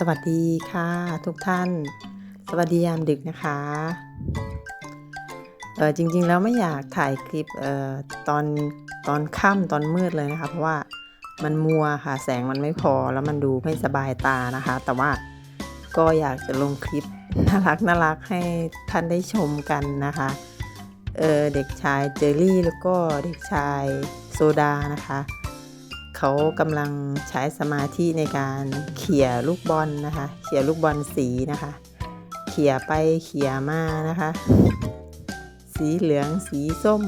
สวัสดีค่ะทุกท่าน สวัสดียามดึกนะคะเออจริงๆแล้วไม่อยากถ่ายคลิปเอ่อตอนตอนค่ำตอนมืดเลยนะคะ เพราะว่ามันมัวค่ะแสงมันไม่พอแล้วมันดูไม่สบายตานะคะ แต่ว่าก็อยากจะลงคลิปน่ารักน่ารักให้ท่านได้ชมกันนะคะเออเด็กชายเจอรี่แล้วก็เด็กชายโซดานะคะ เขากำลังใช้สมาธิในการเขี่ยลูกบอลนะคะ เขี่ยลูกบอลสีนะคะ เขี่ยไปเขี่ยมานะคะ สีเหลือง สีส้ม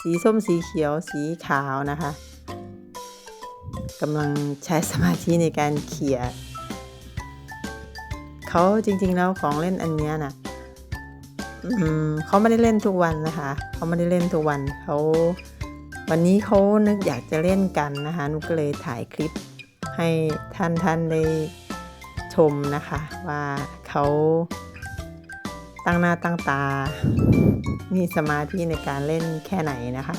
สีส้ม สีเขียว สีขาวนะคะกำลังใช้สมาธิในการเขี่ยเขาจริงๆแล้วของเล่นอันนี้นะอืมเขาไม่ได้เล่นทุกวันนะคะ เขาไม่ได้เล่นทุกวันเขา วันนี้เขานึกอยากจะเล่นกันนะคะนุกก็เลยถ่ายคลิปให้ท่านท่านได้ชมนะคะ ว่าเขาตั้งหน้าตั้งตา มีสมาธิในการเล่นแค่ไหนนะคะ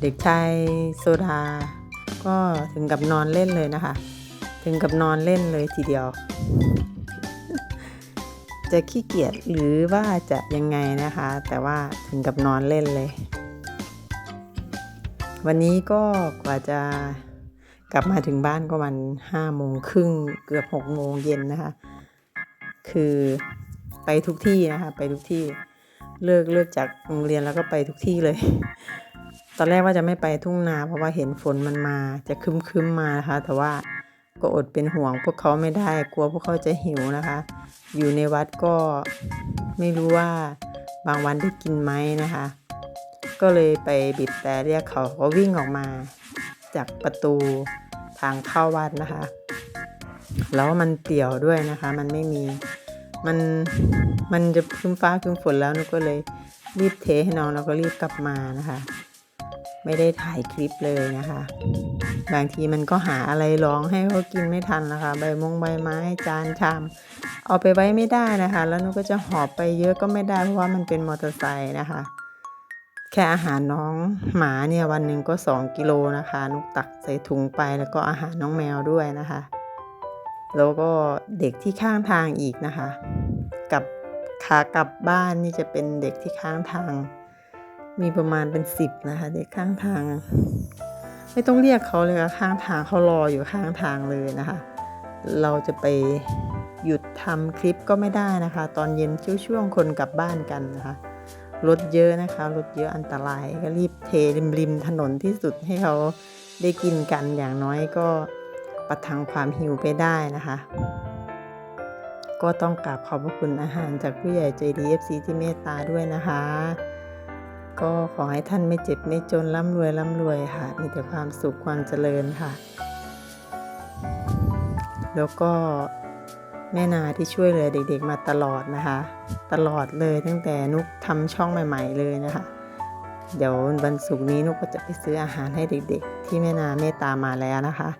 เด็กชายโซดา ก็ถึงกับนอนเล่นเลยนะคะ ถึงกับนอนเล่นเลยทีเดียว จะขี้เกียจหรือว่าจะยังไงนะคะ แต่ว่าถึงกับนอนเล่นเลย วันนี้ก็กว่าจะกลับมาถึงบ้านก็วันห้าโมงครึ่งเกือบหกโมงเย็นนะคะ คือไปทุกที่นะคะไปทุกที่เลิกเลิกจากโรงเรียนแล้วก็ไปทุกที่เลย ตอนแรกว่าจะไม่ไปทุ่งนา เพราะว่าเห็นฝนมันมาจะคึมคึมมานะคะ แต่ว่าก็อดเป็นห่วงพวกเขาไม่ได้กลัวพวกเขาจะหิวนะคะ อยู่ในวัดก็ไม่รู้ว่าบางวันได้กินไหมนะคะ ก็เลยไปบิดแต่เรียกเขาก็วิ่งออกมา จากประตูทางเข้าวัดนะคะ แล้วมันเปี่ยวด้วยนะคะ มันไม่มีมันมันจะคึ้มฟ้าคึ้มฝนแล้วนุก็เลยรีบเทให้น้องแล้วก็รีบกลับมานะคะ ไม่ได้ถ่ายคลิปเลยนะคะ บางทีมันก็หาอะไรร้องให้เขากินไม่ทันนะคะ ใบมงใบไม้จานชามเอาไปไว้ไม่ได้นะคะ แล้วนุก็จะหอบไปเยอะก็ไม่ได้เพราะว่ามันเป็นมอเตอร์ไซค์นะคะ แค่อาหารน้องหมาเนี่ยวันหนึ่งก็สองกิโลนะคะนุกตักใส่ถุงไปแล้วก็อาหารน้องแมวด้วยนะคะ แล้วก็เด็กที่ข้างทางอีกนะคะ กับขากลับบ้านนี่จะเป็นเด็กที่ข้างทาง มีประมาณเป็นสิบนะคะ เด็กข้างทาง ไม่ต้องเรียกเขาเลยค่ะข้างทางเขารออยู่ข้างทางเลยนะคะ เราจะไปหยุดทำคลิปก็ไม่ได้นะคะ ตอนเย็นช่วงๆคนกลับบ้านกันนะคะ รถเยอะนะคะรถเยอะอันตรายก็รีบเทริมริมถนนที่สุดให้เขาได้กินกันอย่างน้อยก็ประทังความหิวไปได้นะคะ ก็ต้องกราบขอบพระคุณอาหารจากผู้ใหญ่ใจดี FC ที่เมตตาด้วยนะคะ ก็ขอให้ท่านไม่เจ็บไม่จนร่ำรวยร่ำรวยค่ะ มีแต่ความสุขความเจริญค่ะ แล้วก็แม่นาที่ช่วยเหลือเด็กๆมาตลอดนะคะ ตลอดเลยตั้งแต่นุกทำช่องใหม่ ๆ เลยนะคะ เดี๋ยววันศุกร์นี้นุกก็จะไปซื้ออาหารให้เด็ก ๆ ที่แม่นาเมตตามาแล้วนะคะ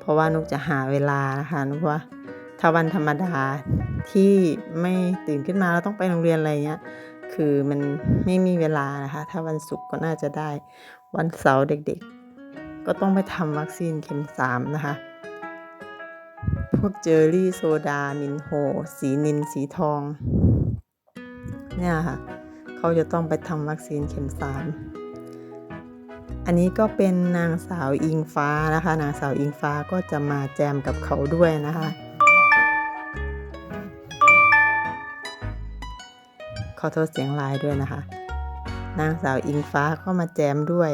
เพราะว่านุกจะหาเวลานะคะนุกว่าถ้าวันธรรมดาที่ไม่ตื่นขึ้นมาแล้วต้องไปโรงเรียนอะไรเงี้ยคือมันไม่มีเวลานะคะ ถ้าวันศุกร์ก็น่าจะได้ วันเสาร์เด็กๆ ก็ต้องไปทำวัคซีนเข็มสามนะคะ พวกเจอรี่โซดา มินโฮ สีนินสีทอง เนี่ยค่ะ เขาจะต้องไปทำวัคซีนเข็มสามอันนี้ก็เป็นนางสาวอิงฟ้านะคะ นางสาวอิงฟ้าก็จะมาแจมกับเขาด้วยนะคะ ขอโทษเสียงลายด้วยนะคะ นางสาวอิงฟ้าก็มาแจมด้วย